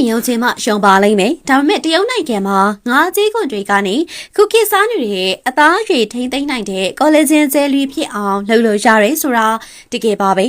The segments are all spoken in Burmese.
ရင်ရုံချင်းမှရှုံပါလိမ့်မယ်ဒါပေမဲ့တရုတ်နိုင်ငံမှာငါးကြီးခွန်တွေကနေခုခေတ်စားနေရဲ့အသားအရွယ်ထိမ့်သိမ့်နိုင်တဲ့ကော်လာဂျင်ဇယ်လီဖြစ်အောင်လုပ်လို့ရတယ်ဆိုတာတကယ်ပါပဲ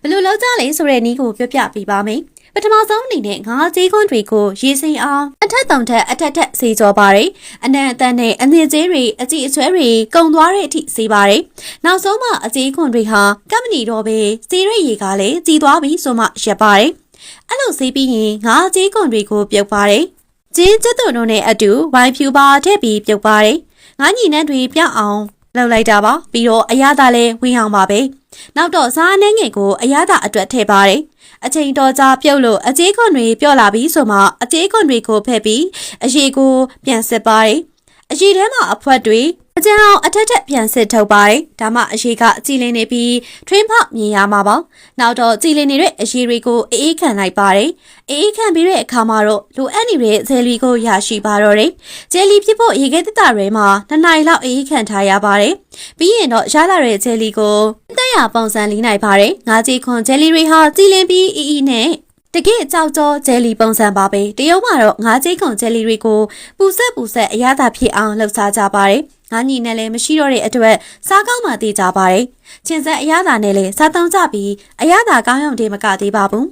ဘယ်လိုလုပ်ကြလဲဆိုတဲ့နည်းကိုပြောပြပေးပါမယ်ပထမဆုံးအနေနဲ့ငါးကြီးခွန်တွေကိုရေစိမ်အောင်အထက်တောင်ထက်အထက်ထက်စေကြောပါတယ်အနံအတန်းနဲ့အငွေသေးတွေအကြည့်အချွဲတွေကုံသွားတဲ့အထိစေပါတယ်နောက်ဆုံးမှအကြီးခွန်တွေဟာကပ်မနီတော့ပဲစီရိတ်ရေကလည်းကြီးသွားပြီဆိုမှရပ်ပါတယ် အဲ့လိုဆေးပြီးရင်ငါးကြီးကွန်တွေကိုပြုတ်ပါတယ်။ကျင်းကျက်တို့တို့နဲ့အတူဝိုင်ဖြူပါထည့်ပြီးပြုတ်ပါတယ်။ငါးညီနှန်းတွေပြောက်အောင်လှုပ်လိုက်တာပါ။ပြီးတော့အရသာလဲဝင်အောင်ပါပဲ။နောက်တော့စားနှဲငယ်ကိုအရသာအတွက်ထည့်ပါတယ်။အချိန်တော်ကြာပြုတ်လို့အကြေးခွန်တွေပြော့လာပြီးဆိုမှအကြေးခွန်တွေကိုဖက်ပြီးအရေကိုပြန်စစ်ပါတယ်။အရေထဲမှာအဖွက်တွေအ ကြံအောင်အထက်ထက်ပြန်စစ်ထုတ်ပါတယ်။ဒါမှအရေကကြည်လင်းနေပြီးထွင်းဖောက်မြင်ရမှာပါ။နောက်တော့ကြည်လင်းနေတဲ့အရေတွေကိုအေးအေးခံလိုက်ပါတယ်။အေးအေးခံပြီးတဲ့အခါမှာတော့လိုအပ်နေတဲ့ဇယ်လီကိုရရှိပါတော့တယ်။ဂျယ်လီဖြစ်ဖို့ရေခဲတတရဲမှာနှစ်နိုင်လောက်အေးအေးခံထားရပါတယ်။ပြီးရင်တော့ရလာတဲ့ဂျယ်လီကိုတက်ရပုံစံလေးနိုင်ပါတယ်။ငါးကြီးခွန်ဂျယ်လီတွေဟာကြည်လင်းပြီးအေးအေးနဲ့တကယ်အကြောက်ကြောဂျယ်လီပုံစံပါပဲတရုတ်မှာတော့ငါးကျိတ်ကုံဂျယ်လီတွေကိုပူဆက်ပူဆက်အရသာဖြစ်အောင်လှုပ်ရှားကြပါတယ် ငါးညီနဲ့လည်းမရှိတော့တဲ့အတွက်စားကောင်းမှသိကြပါတယ်ချင်းဆက်အရသာနဲ့လည်းစားသုံးကြပြီးအရသာကောင်းရုံတည်းမကသေးပါဘူး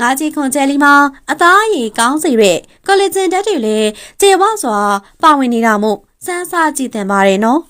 ငါးကျိတ်ကုံဂျယ်လီမှာအသားအရည်ကောင်းစေတဲ့ကော်လီဂျင်ဓာတ်တွေလည်းကျေဝစွာပါဝင်နေတာမို့စမ်းစားကြည့်သင်ပါတယ်နော်